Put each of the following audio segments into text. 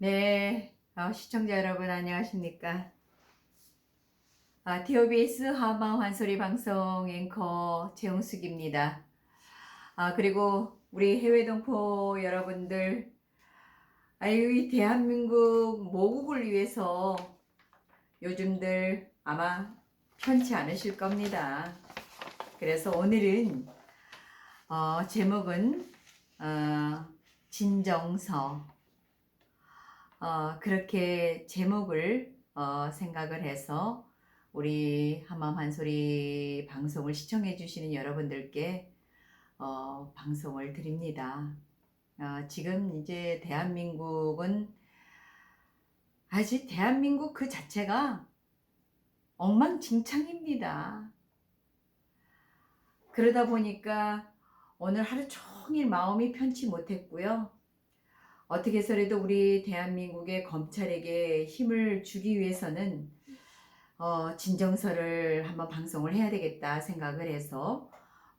네, 어, 시청자 여러분 안녕하십니까? 아, TOBS 하마 환소리 방송 앵커 최용숙입니다. 아, 그리고 우리 해외 동포 여러분들, 아유, 이 대한민국 모국을 위해서 요즘들 아마 편치 않으실 겁니다. 그래서 오늘은 어, 제목은 어, 진정서 어, 그렇게 제목을 어, 생각을 해서 우리 한마음 한소리 방송을 시청해 주시는 여러분들께 어, 방송을 드립니다. 어, 지금 이제 대한민국은 아직 대한민국 그 자체가 엉망진창입니다. 그러다 보니까 오늘 하루 종일 마음이 편치 못했고요. 어떻게 해서라도 우리 대한민국의 검찰에게 힘을 주기 위해서는 어, 진정서를 한번 방송을 해야 되겠다 생각을 해서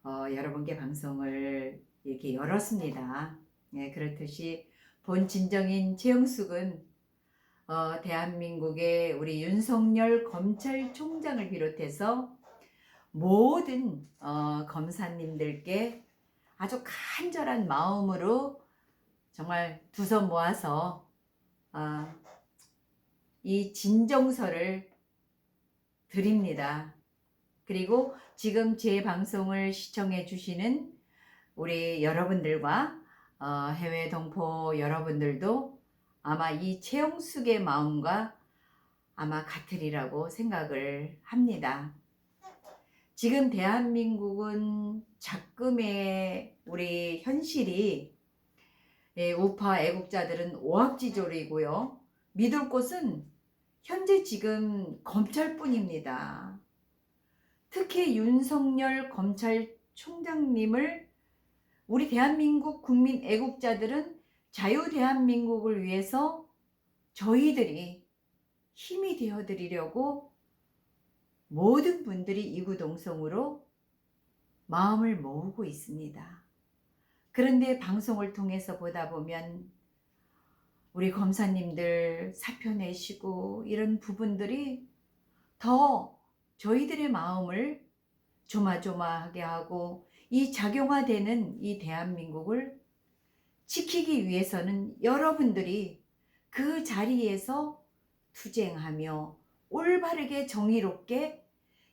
어, 여러분께 방송을 이렇게 열었습니다. 예, 그렇듯이 본 진정인 최영숙은 어, 대한민국의 우리 윤석열 검찰총장을 비롯해서 모든 어, 검사님들께 아주 간절한 마음으로 정말 두 손 모아서 어, 이 진정서를 드립니다. 그리고 지금 제 방송을 시청해 주시는 우리 여러분들과 어, 해외 동포 여러분들도 아마 이 최영숙의 마음과 아마 같으리라고 생각을 합니다. 지금 대한민국은 작금의 우리 현실이 예, 우파 애국자들은 오합지졸이고요. 믿을 곳은 현재 지금 검찰뿐입니다. 특히 윤석열 검찰총장님을 우리 대한민국 국민 애국자들은 자유 대한민국을 위해서 저희들이 힘이 되어 드리려고 모든 분들이 이구동성으로 마음을 모으고 있습니다. 그런데 방송을 통해서 보다 보면 우리 검사님들 사표 내시고 이런 부분들이 더 저희들의 마음을 조마조마하게 하고 이 작용화되는 이 대한민국을 지키기 위해서는 여러분들이 그 자리에서 투쟁하며 올바르게 정의롭게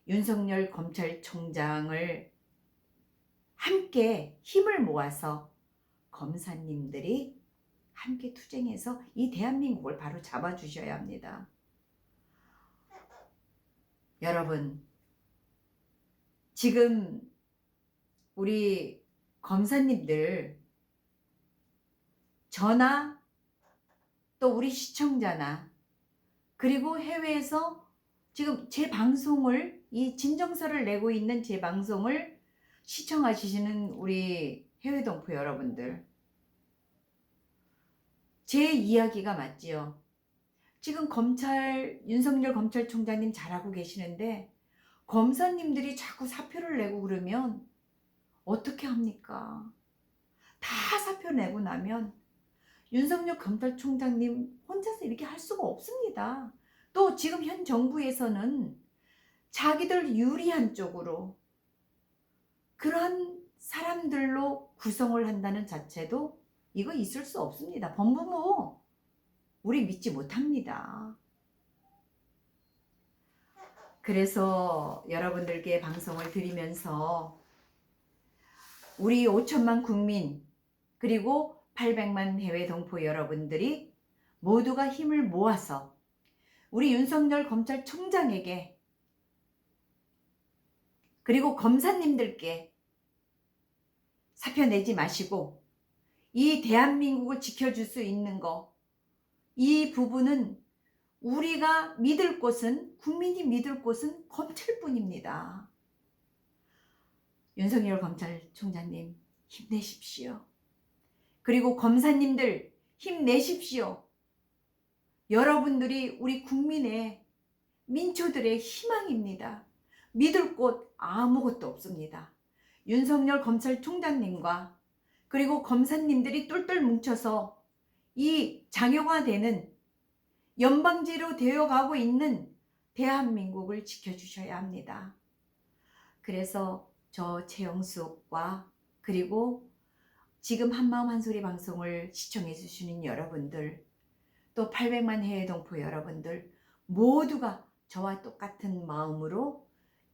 윤석열 검찰총장을 함께 힘을 모아서 검사님들이 함께 투쟁해서 이 대한민국을 바로 잡아주셔야 합니다. 여러분, 지금 우리 검사님들 저나 또 우리 시청자나 그리고 해외에서 지금 제 방송을 이 진정서를 내고 있는 제 방송을 시청하시는 우리 해외 동포 여러분들 제 이야기가 맞지요. 지금 검찰 윤석열 검찰총장님 잘하고 계시는데 검사님들이 자꾸 사표를 내고 그러면 어떻게 합니까? 다 사표 내고 나면 윤석열 검찰총장님 혼자서 이렇게 할 수가 없습니다. 또 지금 현 정부에서는 자기들 유리한 쪽으로 그러한 사람들로 구성을 한다는 자체도 이거 있을 수 없습니다. 법무부 우리 믿지 못합니다. 그래서 여러분들께 방송을 드리면서 우리 5천만 국민 그리고 800만 해외 동포 여러분들이 모두가 힘을 모아서 우리 윤석열 검찰총장에게 그리고 검사님들께 사표 내지 마시고 이 대한민국을 지켜줄 수 있는 거, 이 부분은 우리가 믿을 곳은, 국민이 믿을 곳은 검찰뿐입니다. 윤석열 검찰총장님, 힘내십시오. 그리고 검사님들, 힘내십시오. 여러분들이 우리 국민의, 민초들의 희망입니다. 믿을 곳 아무것도 없습니다. 윤석열 검찰총장님과 그리고 검사님들이 똘똘 뭉쳐서 이 장영화되는 연방제로 되어가고 있는 대한민국을 지켜주셔야 합니다. 그래서 저 최영숙과 그리고 지금 한마음 한소리 방송을 시청해 주시는 여러분들 또 800만 해외 동포 여러분들 모두가 저와 똑같은 마음으로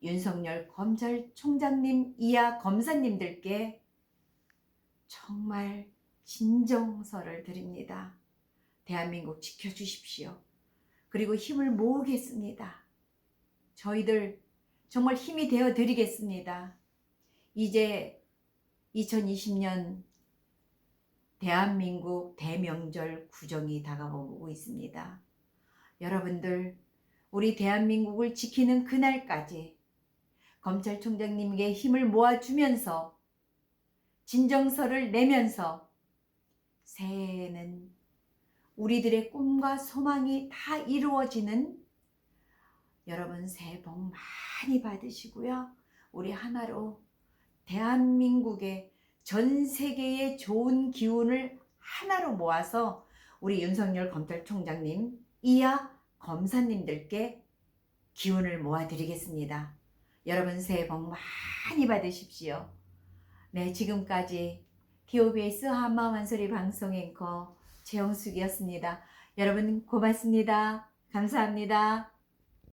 윤석열 검찰총장님 이하 검사님들께 정말 진정서를 드립니다. 대한민국 지켜주십시오. 그리고 힘을 모으겠습니다. 저희들 정말 힘이 되어 드리겠습니다. 이제 2020년 대한민국 대명절 구정이 다가오고 있습니다. 여러분들, 우리 대한민국을 지키는 그날까지 검찰총장님에게 힘을 모아주면서 진정서를 내면서 새해에는 우리들의 꿈과 소망이 다 이루어지는 여러분 새해 복 많이 받으시고요. 우리 하나로 대한민국의 전 세계의 좋은 기운을 하나로 모아서 우리 윤석열 검찰총장님 이하 검사님들께 기운을 모아드리겠습니다. 여러분 새해 복 많이 받으십시오. 네, 지금까지 한마음 한소리 방송 앵커 최영숙이었습니다. 여러분 고맙습니다. 감사합니다.